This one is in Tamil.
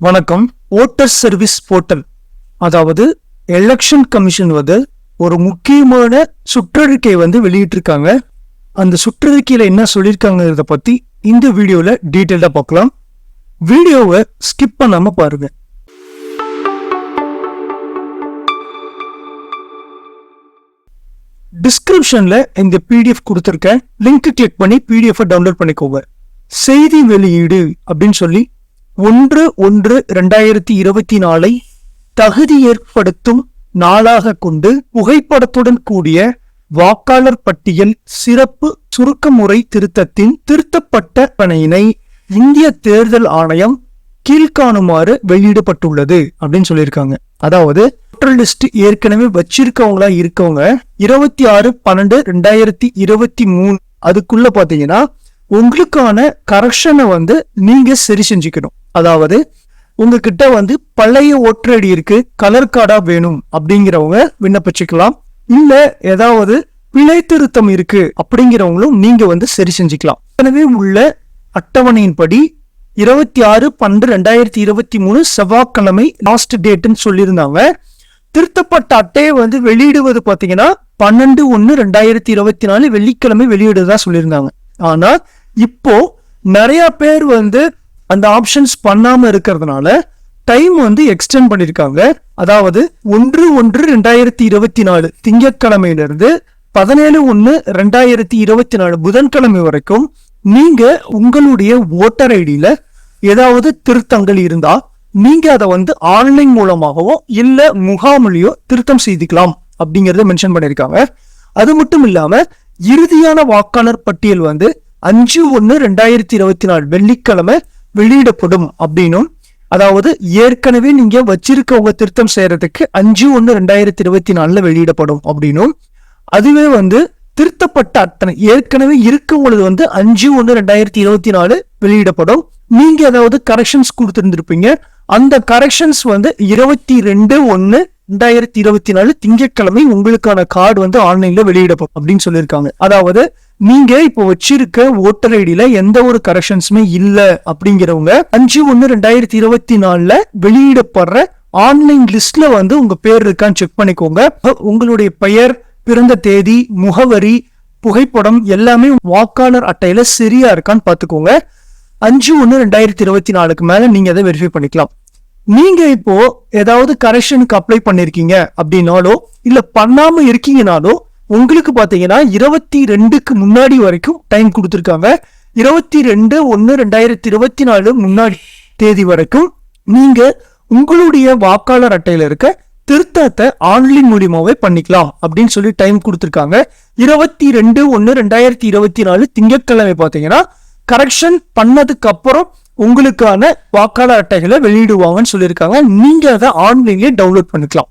வணக்கம். ஓட்டர் சர்வீஸ் போர்ட்டல் அதாவது எலெக்ஷன் கமிஷன் வந்து ஒரு முக்கியமான சுற்றறிக்கையை வந்து வெளியிட்டிருக்காங்க. அந்த சுற்றறிக்கையில் என்ன சொல்லியிருக்காங்கிறத பத்தி இந்த வீடியோவில் டீட்டெயிலா பார்க்கலாம். வீடியோவை ஸ்கிப் பண்ணாமல் பாருங்க. டிஸ்கிரிப்ஷனில் இந்த பிடிஎஃப் கொடுத்துருக்கேன். லிங்க் கிளிக் பண்ணி பிடிஎஃப் டவுன்லோட் பண்ணிக்கோங்க. செய்தி வெளியீடு அப்படின்னு சொல்லி ஒன்று ஒன்று ரெண்டாயிரத்தி இருபத்தி நாலை தகுதி ஏற்படுத்தும் நாளாக கொண்டு புகைப்படத்துடன் கூடிய வாக்காளர் பட்டியல் சிறப்பு சுருக்க முறை திருத்தத்தின் திருத்தப்பட்ட பணியினை இந்திய தேர்தல் ஆணையம் கீழ்காணுமாறு வெளியிடப்பட்டுள்ளது அப்படின்னு சொல்லியிருக்காங்க. அதாவது ஓட்டர் லிஸ்ட் ஏற்கனவே வச்சிருக்கவங்களா இருக்கவங்க இருபத்தி ஆறு பன்னெண்டு ரெண்டாயிரத்தி இருபத்தி மூணு. அதுக்குள்ள பாத்தீங்கன்னா உங்களுக்கான கரெக்ஷனை வந்து நீங்க சரி செஞ்சுக்கணும். அதாவது உங்ககிட்ட வந்து பழைய ஓட்டர் இருக்கு கலர் கார்டா வேணும் அப்படிங்கிறவங்க விண்ணப்பிச்சுக்கலாம். இல்ல ஏதாவது பிழை திருத்தம் இருக்கு அப்படிங்கிறவங்களும் நீங்க வந்து சரி செஞ்சுக்கலாம். ஏற்கனவே உள்ள அட்டவணையின்படி இருபத்தி ஆறு பன்னெண்டு ரெண்டாயிரத்தி இருபத்தி மூணு செவ்வாய்க்கிழமை லாஸ்ட் டேட்டுன்னு சொல்லியிருந்தாங்க. திருத்தப்பட்ட அட்டையை வந்து வெளியிடுவது பார்த்தீங்கன்னா பன்னெண்டு ஒன்று ரெண்டாயிரத்தி இருபத்தி நாலு வெள்ளிக்கிழமை வெளியிடுறதா சொல்லியிருந்தாங்க. ஆனால் இப்போ நிறைய பேர் வந்து அந்த ஆப்ஷன்ஸ் பண்ணாம இருக்கிறதுனால டைம் வந்து எக்ஸ்டெண்ட் பண்ணிருக்காங்க. அதாவது ஒன்று ஒன்று ரெண்டாயிரத்தி இருபத்தி நாலு திங்கட்கிழமையிலிருந்து பதினேழு ஒன்னு ரெண்டாயிரத்தி இருபத்தி நாலு புதன்கிழமை வரைக்கும் நீங்க உங்களுடைய ஓட்டர் ஐடியில ஏதாவது திருத்தங்கள் இருந்தா நீங்க அதை வந்து ஆன்லைன் மூலமாகவோ இல்ல முகாமிலேயோ திருத்தம் செய்துக்கலாம் அப்படிங்கறத மென்ஷன் பண்ணியிருக்காங்க அது மட்டும் இல்லாம இறுதியான வாக்காளர் பட்டியல் வந்து அஞ்சு ஒன்னு ரெண்டாயிரத்தி இருபத்தி நாலு வெள்ளிக்கிழமை வெளியிடப்படும் அப்படின்னும் அதாவது ஏற்கனவே நீங்க வச்சிருக்கவங்க திருத்தம் செய்யறதுக்கு அஞ்சு ஒன்று ரெண்டாயிரத்தி இருபத்தி நாலுல வெளியிடப்படும் அப்படின்னும் அதுவே வந்து திருத்தப்பட்ட அத்தனை ஏற்கனவே இருக்கவங்களது வந்து அஞ்சு ஒன்று ரெண்டாயிரத்தி இருபத்தி நாலு வெளியிடப்படும். நீங்க ஏதாவது கரெக்ஷன்ஸ் கொடுத்துருந்துருப்பீங்க. அந்த கரெக்ஷன்ஸ் வந்து இருபத்தி ரெண்டு ஒன்னு ரெண்டாயிரத்தி இருபத்தி நாலு திங்கட்கிழமை உங்களுக்கான கார்டு வந்து ஆன்லைன்ல வெளியிடப்படும் அப்படின்னு சொல்லியிருக்காங்க. அதாவது நீங்க இப்போ வச்சிருக்க ஓட்டர் ஐடியில எந்த ஒரு கரெக்ஷன்ஸுமே இல்ல அப்படிங்கிறவங்க அஞ்சு ஒன்னு ரெண்டாயிரத்தி இருபத்தி நாலுல வெளியிடப்படுற ஆன்லைன் லிஸ்ட்ல வந்து உங்க பேர் இருக்கான்னு செக் பண்ணிக்கோங்க. உங்களுடைய பெயர் பிறந்த தேதி முகவரி புகைப்படம் எல்லாமே வாக்காளர் அட்டையில சரியா இருக்கான்னு பாத்துக்கோங்க அஞ்சு ஒன்று ரெண்டாயிரத்தி இருபத்தி நாலுக்கு மேல நீங்க அதை வெரிஃபை பண்ணிக்கலாம். நீங்க இப்போ ஏதாவது கரெக்ஷனுக்கு அப்ளை பண்ணிருக்கீங்க அப்படின்னாலோ இல்ல பண்ணாம இருக்கீங்கனாலோ உங்களுக்கு பார்த்தீங்கன்னா இருபத்தி ரெண்டுக்கு முன்னாடி வரைக்கும் டைம் கொடுத்துருக்காங்க. இருபத்தி ரெண்டு ஒன்று ரெண்டாயிரத்தி இருபத்தி நாலு முன்னாடி தேதி வரைக்கும் நீங்கள் உங்களுடைய வாக்காளர் அட்டையில் இருக்க திருத்தத்தை ஆன்லைன் மூலியமாவே பண்ணிக்கலாம் அப்படின்னு சொல்லி டைம் கொடுத்துருக்காங்க. இருபத்தி ரெண்டு ஒன்று ரெண்டாயிரத்தி இருபத்தி நாலு திங்கட்கிழமை பார்த்தீங்கன்னா கரெக்ஷன் பண்ணதுக்கு அப்புறம் உங்களுக்கான வாக்காளர் அட்டைகளை வெளியிடுவாங்கன்னு சொல்லியிருக்காங்க. நீங்கள் அதை ஆன்லைன்லேயே டவுன்லோட் பண்ணிக்கலாம்.